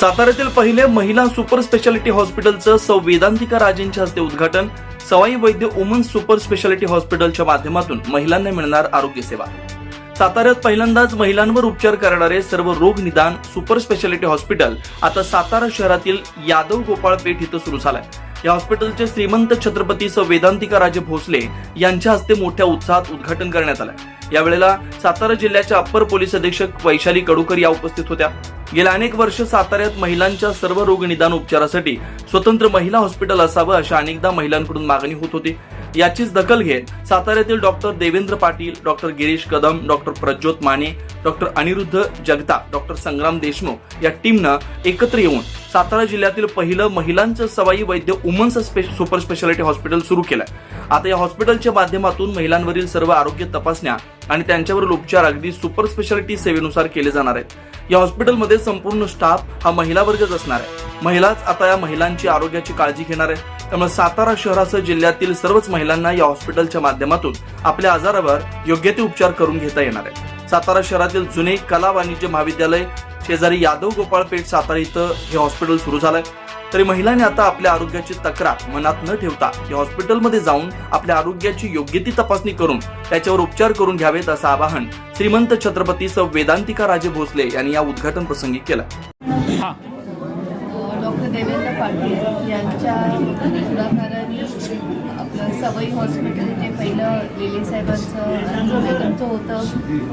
साताऱ्यातील पहिले महिला सुपर स्पेशालिटी हॉस्पिटलचं सौ वेदांतिका राजेंच्या हस्ते उद्घाटन. Sawai Vaidya woman super speciality हॉस्पिटलच्या माध्यमातून महिलांना मिळणार आरोग्य सेवा. साताऱ्यात पहिल्यांदाच महिलांवर उपचार करणारे सर्व रोग निदान सुपर स्पेशालिटी हॉस्पिटल आता सातारा शहरातील यादव गोपाळ पेठ इथं सुरू झालंय. या हॉस्पिटलचे श्रीमंत छत्रपती स वेदांतिका राजे भोसले यांच्या हस्ते मोठ्या उत्साहात उद्घाटन करण्यात आलं. यावेळेला सातारा जिल्ह्याच्या अप्पर पोलीस अधीक्षक वैशाली कडूकर या उपस्थित होत्या. गेल्या अनेक वर्ष साताऱ्यात महिलांच्या सर्व रोग निदान उपचारासाठी स्वतंत्र महिला हॉस्पिटल असावं अशा अनेकदा महिलांकडून मागणी होत होती. याचीच दखल घेत साताऱ्यातील doctor Devendra Patil doctor Girish Kadam doctor Prajyot Mane doctor Aniruddha Jagtap doctor Sangram Deshmukh या टीमनं एकत्र येऊन सातारा जिल्ह्यातील पहिलं महिलांचं Sawai Vaidya women's spe super speciality hospital सुरू केलंय. आता या हॉस्पिटलच्या माध्यमातून महिलांवरील सर्व आरोग्य तपासण्या आणि त्यांच्यावरील उपचार अगदी सुपर स्पेशालिटी सेवेनुसार केले जाणार आहेत. या हॉस्पिटलमध्ये संपूर्ण स्टाफ हा महिला वर्गच असणार आहे. महिलाच आता या महिलांची आरोग्याची काळजी घेणार आहे त्यामुळे सातारा शहरासह जिल्ह्यातील सर्वच महिलांना या हॉस्पिटलच्या माध्यमातून आपल्या आजारावर योग्य ते उपचार करून घेता येणार आहे सातारा शहरातील जुने कला वाणिज्य महाविद्यालय शेजारी यादव गोपाळ पेठ सातारा इथं हे हॉस्पिटल सुरू झालंय. तरी महिलांनी आता आपल्या आरोग्याची तक्रार मनात न ठेवता या हॉस्पिटलमध्ये जाऊन आपल्या आरोग्याची योग्य ती तपासणी करून त्याच्यावर उपचार करून घ्यावेत असं आवाहन श्रीमंत छत्रपती स वेदांतिका राजे भोसले यांनी या उद्घाटन प्रसंगी केलं. हां. डॉक्टर देवेंद्र पाटील यांच्या पुढाकाराने आपलं सवई हॉस्पिटल जे पहिलं लेली साहेबांचं होतं.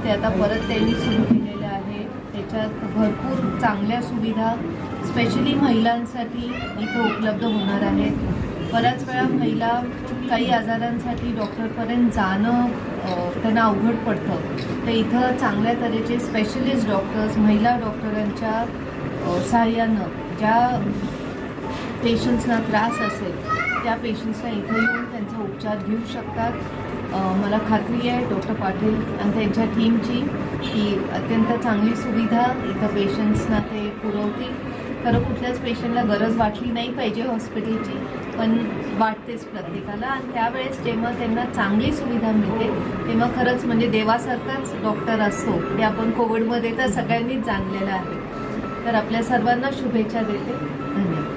ते आता परत त्यांनी सुरू केलेलं याच्यात भरपूर चांगल्या सुविधा स्पेशली महिलांसाठी इथं उपलब्ध होणार आहेत. बऱ्याच वेळा महिला काही आजारांसाठी डॉक्टरपर्यंत जाणं त्यांना अवघड पडतं. तर इथं चांगल्या तऱ्हेचे स्पेशलिस्ट डॉक्टर्स महिला डॉक्टरांच्या सहाय्यानं ज्या पेशंट्सना त्रास असेल त्या पेशंट्सना इथं येऊन त्यांचा उपचार घेऊ शकतात. मला खात्री आहे डॉक्टर पाटील आणि त्यांच्या टीमची की अत्यंत चांगली सुविधा इथं पेशंट्सना ते पुरवतील. खरं कुठल्याच पेशंटला गरज वाटली नाही पाहिजे हॉस्पिटलची पण वाटतेच प्रत्येकाला. आणि त्यावेळेस जेव्हा त्यांना चांगली सुविधा मिळते तेव्हा खरंच म्हणजे देवासारखाच डॉक्टर असतो. हे आपण कोविडमध्ये तर सगळ्यांनीच जाणलेलं आहे. तर आपल्या सर्वांना शुभेच्छा देते. धन्यवाद.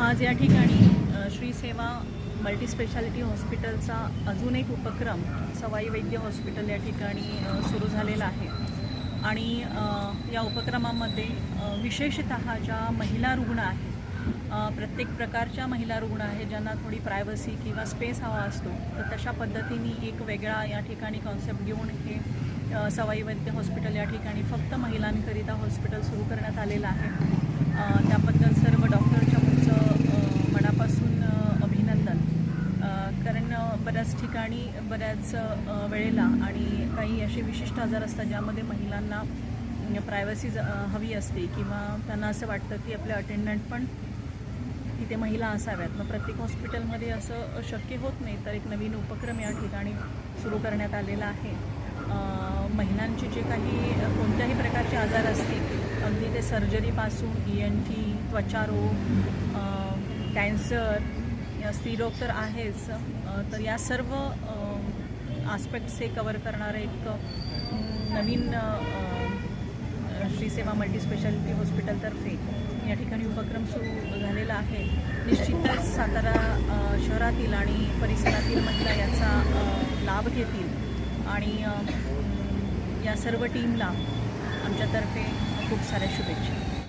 आज या ठिकाणी श्री सेवा मल्टीस्पेशालिटी हॉस्पिटलचा अजून एक उपक्रम सवाई वैद्य हॉस्पिटल या ठिकाणी सुरू झालेला आहे. आणि या उपक्रमामध्ये विशेषत विशेषतः ज्या महिला रुग्ण आहेत प्रत्येक प्रकारच्या महिला रुग्ण आहेत ज्यांना थोडी प्रायव्हसी किंवा स्पेस हवा असतो तर तशा पद्धतीने एक वेगळा या ठिकाणी कॉन्सेप्ट घेऊन हे सवाई वैद्य हॉस्पिटल या ठिकाणी फक्त महिलांकरिता हॉस्पिटल सुरू करण्यात आलेलं आहे. बऱ्याच ठिकाणी बऱ्याच वेळेला आणि काही असे विशिष्ट आजार असतात ज्यामध्ये महिलांना प्रायव्हसी हवी असते किंवा त्यांना असं वाटतं की आपले अटेंडंट पण तिथे महिला असाव्यात. मग प्रत्येक हॉस्पिटलमध्ये असं शक्य होत नाही तर एक नवीन उपक्रम या ठिकाणी सुरू करण्यात आलेला आहे. महिलांचे जे काही कोणत्याही प्रकारचे आजार असतील अगदी ते सर्जरीपासून ई एन टी त्वचारोग कॅन्सर स्त्रीरोग तर आहेच. तर या सर्व आस्पेक्ट्स हे कवर करणारं एक नवीन श्रीसेवा मल्टी स्पेशालिटी हॉस्पिटलतर्फे या ठिकाणी उपक्रम सुरू झालेला आहे. निश्चितच सातारा शहरातील आणि परिसरातील महिला याचा लाभ घेतील. आणि या सर्व टीमला आमच्यातर्फे खूप साऱ्या शुभेच्छा.